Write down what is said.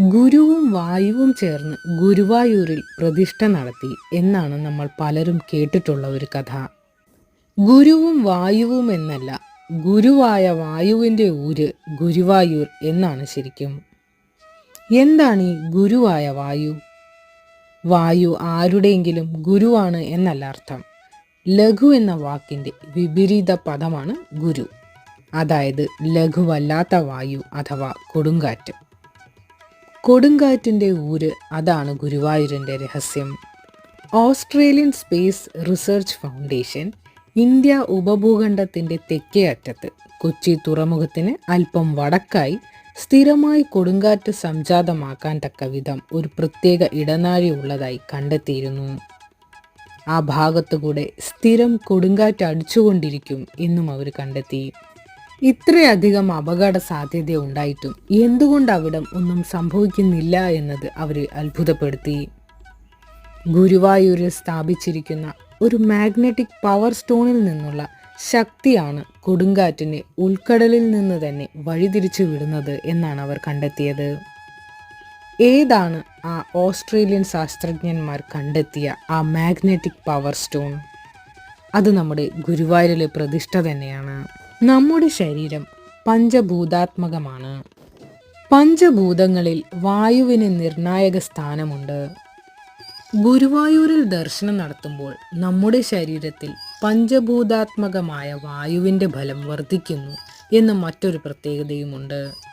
ഗുരുവും വായുവും ചേർന്ന് ഗുരുവായൂരിൽ പ്രതിഷ്ഠ നടത്തി എന്നാണ് നമ്മൾ പലരും കേട്ടിട്ടുള്ള ഒരു കഥ. ഗുരുവും വായുവും എന്നല്ല ഗുരുവായ വായുവിന്റെ ഊര് ഗുരുവായൂർ എന്നാണ് ശരിക്കും. എന്താണ് ഈ ഗുരുവായ വായു? വായു ആരുടെയെങ്കിലും ഗുരുവാണ് എന്നല്ല അർത്ഥം. ലഘു എന്ന വാക്കിന്റെ വിപരീത പദമാണ് ഗുരു. അതായത് ലഘുവല്ലാത്ത വായു അഥവാ കൊടുങ്കാറ്റ്. കൊടുങ്കാറ്റിന്റെ ഊര് അതാണ് ഗുരുവായൂരിന്റെ രഹസ്യം. Australian space research foundation India ഉപഭൂഖണ്ഡത്തിന്റെ തെക്കേ അറ്റത്ത് കൊച്ചി തുറമുഖത്തിന് അല്പം വടക്കായി സ്ഥിരമായി കൊടുങ്കാറ്റ് സംജാതമാക്കാൻ തക്ക വിധം ഒരു പ്രത്യേക ഇടനാഴി ഉള്ളതായി കണ്ടെത്തിയിരുന്നു. ആ ഭാഗത്തുകൂടെ സ്ഥിരം കൊടുങ്കാറ്റ് അടിച്ചുകൊണ്ടിരിക്കും എന്നും അവർ കണ്ടെത്തി. ഇത്രയധികം അപകട സാധ്യത ഉണ്ടായിട്ടും എന്തുകൊണ്ട് അവിടം ഒന്നും സംഭവിക്കുന്നില്ല എന്നത് അവരെ അത്ഭുതപ്പെടുത്തി. ഗുരുവായൂരിൽ സ്ഥാപിച്ചിരിക്കുന്ന ഒരു മാഗ്നറ്റിക് പവർ സ്റ്റോണിൽ നിന്നുള്ള ശക്തിയാണ് കൊടുങ്കാറ്റിനെ ഉൾക്കടലിൽ നിന്ന് തന്നെ വഴിതിരിച്ചു വിടുന്നത് എന്നാണ് അവർ കണ്ടെത്തിയത്. ഏതാണ് ആ ഓസ്ട്രേലിയൻ ശാസ്ത്രജ്ഞന്മാർ കണ്ടെത്തിയ ആ മാഗ്നറ്റിക് പവർ സ്റ്റോൺ? അത് നമ്മുടെ ഗുരുവായൂരിലെ പ്രതിഷ്ഠ തന്നെയാണ്. നമ്മുടെ ശരീരം പഞ്ചഭൂതാത്മകമാണ്. പഞ്ചഭൂതങ്ങളിൽ വായുവിന് നിർണായക സ്ഥാനമുണ്ട്. ഗുരുവായൂരിൽ ദർശനം നടത്തുമ്പോൾ നമ്മുടെ ശരീരത്തിൽ പഞ്ചഭൂതാത്മകമായ വായുവിന്റെ ഫലം വർദ്ധിക്കുന്നു എന്ന മറ്റൊരു പ്രത്യേകതയുമുണ്ട്.